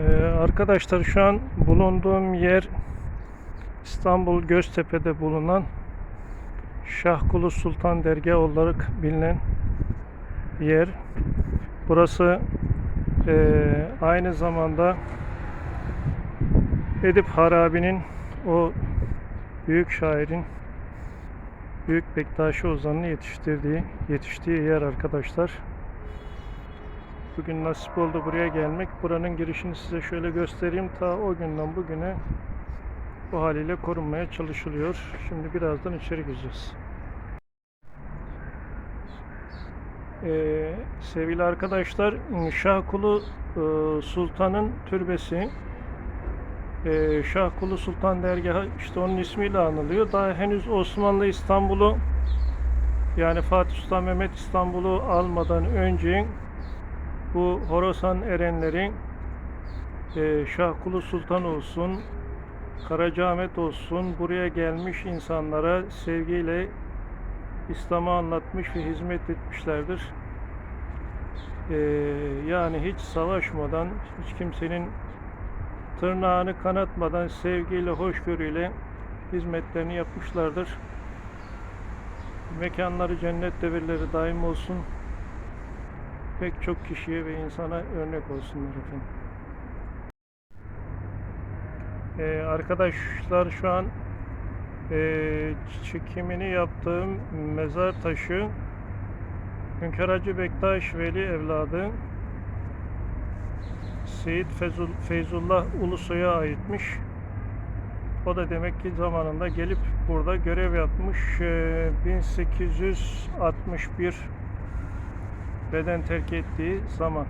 Ee, arkadaşlar şu an bulunduğum yer İstanbul Göztepe'de bulunan Şahkulu Sultan Dergah olarak bilinen yer. Burası eee, aynı zamanda Edip Harabi'nin o büyük şairin Büyük Bektaşi Ozan'ın yetiştirdiği, yetiştiği yer arkadaşlar. Bugün nasip oldu buraya gelmek. Buranın girişini size şöyle göstereyim. Ta o günden bugüne bu haliyle korunmaya çalışılıyor. Şimdi birazdan içeri gireceğiz. Ee, sevgili arkadaşlar, Şahkulu e, Sultan'ın türbesi ee, Şahkulu Sultan Dergahı işte onun ismiyle anılıyor. Daha henüz Osmanlı İstanbul'u yani Fatih Sultan Mehmet İstanbul'u almadan önce bu Horasan erenleri e, Şahkulu Sultan olsun, Karacaahmet olsun buraya gelmiş insanlara sevgiyle İslam'ı anlatmış ve hizmet etmişlerdir. Ee, yani hiç savaşmadan, hiç kimsenin tırnağını kanatmadan sevgiyle, hoşgörüyle hizmetlerini yapmışlardır. Mekanları cennet devirleri daim olsun. Pek çok kişiye ve insana örnek olsunlar efendim. Ee, arkadaşlar şu an e, çekimini yaptığım mezar taşı Hünkar Hacı Bektaş Veli evladı Seyit Fezul, Feyzullah Ulusoy'a aitmiş. O da demek ki zamanında gelip burada görev yapmış. Ee, 1861 beden terk ettiği zaman.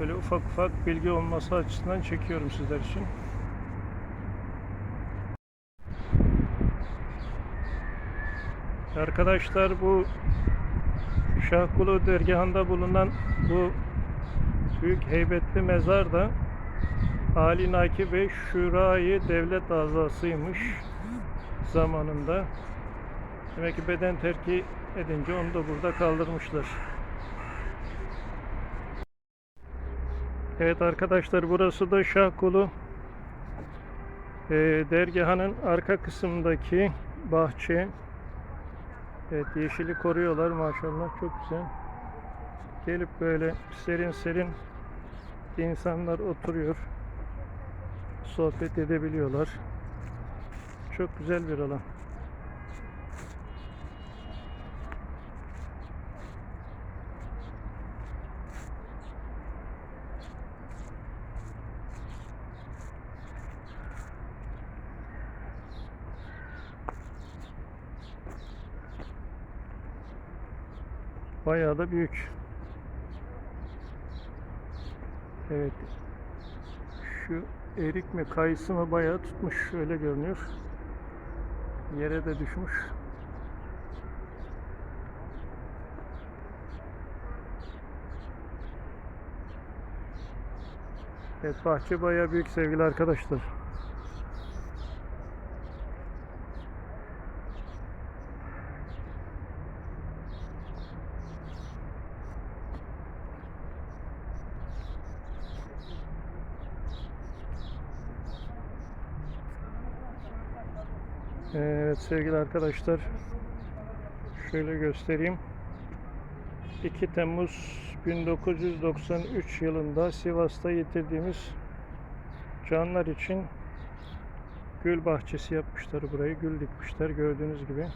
Böyle ufak ufak bilgi olması açısından çekiyorum sizler için. Arkadaşlar bu Şahkulu dergahında bulunan bu büyük heybetli mezar da Ali Naki Bey Şurayı devlet azasıymış zamanında. Demek ki beden terki edince onu da burada kaldırmışlar. Evet arkadaşlar burası da Şahkulu e, dergahının arka kısmındaki bahçe. Evet yeşili koruyorlar maşallah çok güzel. Gelip böyle serin serin insanlar oturuyor. Sohbet edebiliyorlar. Çok güzel bir alan. Bayağı da büyük. Evet. Şu erik mi kayısı mı bayağı tutmuş öyle görünüyor. Yere de düşmüş. Evet bahçe bayağı büyük sevgili arkadaşlar. Evet sevgili arkadaşlar şöyle göstereyim. 2 Temmuz 1993 yılında Sivas'ta yitirdiğimiz canlar için gül bahçesi yapmışlar burayı gül dikmişler gördüğünüz gibi